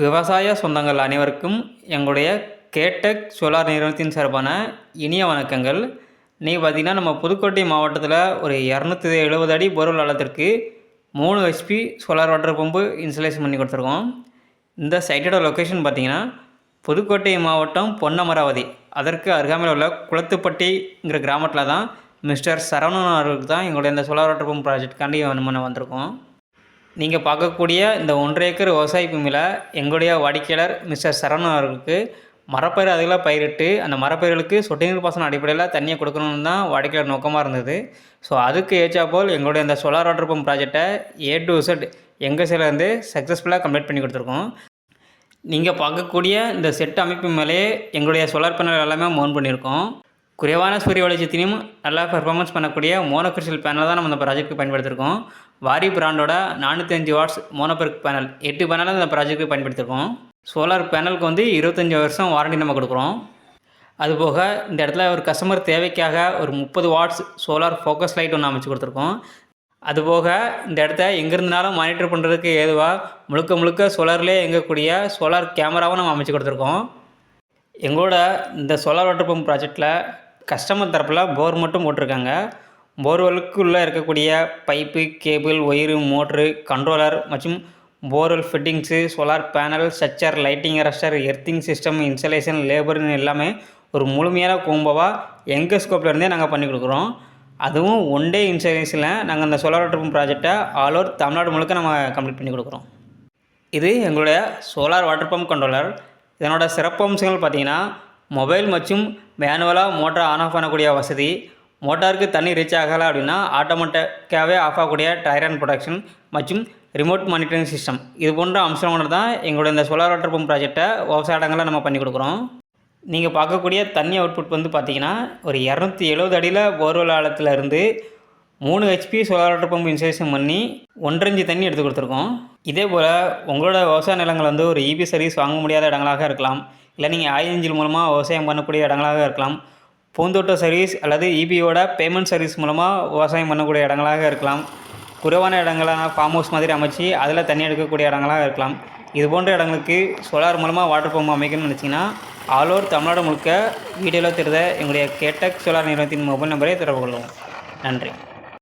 விவசாய சொந்தங்கள் அனைவருக்கும் எங்களுடைய கேட்டக் சோலார் நிறுவனத்தின் சார்பான இனிய வணக்கங்கள். நீ பார்த்திங்கன்னா நம்ம புதுக்கோட்டை மாவட்டத்தில் ஒரு இரநூத்தி எழுபது அடி பொருள் அளத்திற்கு மூணு HP solar water pump installation பண்ணி கொடுத்துருக்கோம். இந்த சைட்டோட லொக்கேஷன் பார்த்திங்கன்னா புதுக்கோட்டை மாவட்டம் பொன்னமராவதி. அதற்கு அருகாமையில் உள்ள குளத்துப்பட்டிங்கிற கிராமத்தில் தான் மிஸ்டர் சரவணன் அவர்களுக்கு தான் எங்களுடைய இந்த சோலார் வாட்டர் பம்ப் ப்ராஜெக்ட்காண்டி நம்ம வந்திருக்கோம். நீங்கள் பார்க்கக்கூடிய இந்த ஒன்றரை ஏக்கர் விவசாய பூமியில் எங்களுடைய வாடிக்கையாளர் மிஸ்டர் சரவணன் அவர்களுக்கு மரப்பயிர் அதிகளாக பயிரிட்டு அந்த மரப்பயிர்களுக்கு சொட்டு நீர் பாசனம் அடிப்படையில் தண்ணியை கொடுக்கணும்னு தான் வாடிக்கையாளர் நோக்கமாக இருந்தது. ஸோ அதுக்கு ஏற்றாப்போல் எங்களுடைய இந்த சோலார் வாட்டர் பம்ப் ப்ராஜெக்டை ஏ டு செட் எங்கள் சைட்லேருந்து சக்ஸஸ்ஃபுல்லாக கம்ப்ளீட் பண்ணி கொடுத்துருக்கோம். நீங்கள் பார்க்கக்கூடிய இந்த செட் அமைப்பு மேலே எங்களுடைய சோலார் பேனல் எல்லாமே மோன் பண்ணியிருக்கோம். குறைவான சூரிய வெளிச்சத்திலையும் நல்லா பெர்ஃபார்மன்ஸ் பண்ணக்கூடிய மோனோக்ரிஸ்டல் பேனல் தான் நம்ம இந்த ப்ராஜெக்ட்டுக்கு பயன்படுத்திருக்கோம். வாரி பிராண்டோட நானூற்றி அஞ்சு வாட்ஸ் மோனோபெர்க் பேனல் எட்டு பேனல் இந்த ப்ராஜெக்ட்டுக்கு பயன்படுத்திருக்கோம். சோலார் பேனலுக்கு வந்து இருபத்தஞ்சி வருஷம் வாரண்டி நம்ம கொடுக்குறோம். அதுபோக இந்த இடத்துல ஒரு கஸ்டமர் தேவைக்காக ஒரு முப்பது வாட்ஸ் சோலார் ஃபோக்கஸ் லைட் ஒன்று அமைச்சு கொடுத்துருக்கோம். அதுபோக இந்த இடத்த எங்கேருந்தாலும் மானிட்டர் பண்ணுறதுக்கு ஏதுவாக முழுக்க முழுக்க சோலார்லேயே இயங்கக்கூடிய சோலார் கேமராவும் நம்ம அமைச்சு கொடுத்துருக்கோம். எங்களோட இந்த சோலார் வாட்டர் பம்ப் ப்ராஜெக்டில் கஸ்டமர் தரப்பில் போர் மட்டும் போட்டிருக்காங்க. போர்வெலுக்குள்ளே இருக்கக்கூடிய pipe cable wire motor controller மற்றும் borewell fittings solar panel structure lightning arrester earthing system installation லேபர்னு எல்லாமே ஒரு முழுமையான கோம்போவாக எங்கள் ஸ்கோப்லேருந்தே நாங்கள் பண்ணி கொடுக்குறோம். அதுவும் ஒன் டே இன்சூரன்ஸில் நாங்கள் அந்த சோலார் வாட்டர் பம்ப் ப்ராஜெக்டை ஆல் ஓவர் தமிழ்நாடு முழுக்க நம்ம கம்ப்ளீட் பண்ணி கொடுக்குறோம். இது எங்களுடைய சோலார் வாட்டர் பம்ப் கண்ட்ரோலர் இதனோட சிறப்பம்சங்கள் பார்த்தீங்கன்னா மொபைல் மற்றும் மேனுவலாக மோட்டார் ஆன் ஆஃப் பண்ணக்கூடிய வசதி. மோட்டாருக்கு தண்ணி ரீச் ஆகலை அப்படின்னா ஆட்டோமேட்டிக்காகவே ஆஃப் ஆகக்கூடிய டயர் அண்ட் ப்ரொடக்ஷன் மற்றும் ரிமோட் மானிட்டரிங் சிஸ்டம் இது போன்ற அம்சங்கள் தான் எங்களோட இந்த சோலார் வாட்டர் பம்ப் ப்ராஜெக்டை விவசாய இடங்களை நம்ம பண்ணி கொடுக்குறோம். நீங்கள் பார்க்கக்கூடிய தண்ணி அவுட்புட் வந்து பார்த்தீங்கன்னா ஒரு இரநூத்தி எழுபது அடியில் போர்வெல் ஆழத்தில் இருந்து மூணு HP solar water pump installation பண்ணி ஒன்றஞ்சு தண்ணி எடுத்து கொடுத்துருக்கோம். இதே போல் உங்களோட விவசாய நிலங்கள் வந்து ஒரு இபி சர்வீஸ் வாங்க முடியாத இடங்களாக இருக்கலாம். இல்லை நீங்கள் ஆயில் மூலமாக விவசாயம் பண்ணக்கூடிய இடங்களாக இருக்கலாம். பூந்தோட்ட சர்வீஸ் அல்லது இபியோட பேமெண்ட் சர்வீஸ் மூலமாக விவசாயம் பண்ணக்கூடிய இடங்களாக இருக்கலாம். குறைவான இடங்களான ஃபார்ம் ஹவுஸ் மாதிரி அமைச்சு அதில் தண்ணி எடுக்கக்கூடிய இடங்களாக இருக்கலாம். இது போன்ற இடங்களுக்கு சோலார் மூலமாக வாட்டர் பம்ப் அமைக்கணும்னு நினச்சிங்கன்னா ஆல் ஓவர் தமிழ்நாடு முழுக்க வீடியோவில் தெரிந்த எங்களுடைய கேட்டக் சோலார் நிறுவனத்தின் மொபைல் நம்பரை தொடர்பு கொள்ளுவோம் நன்றி.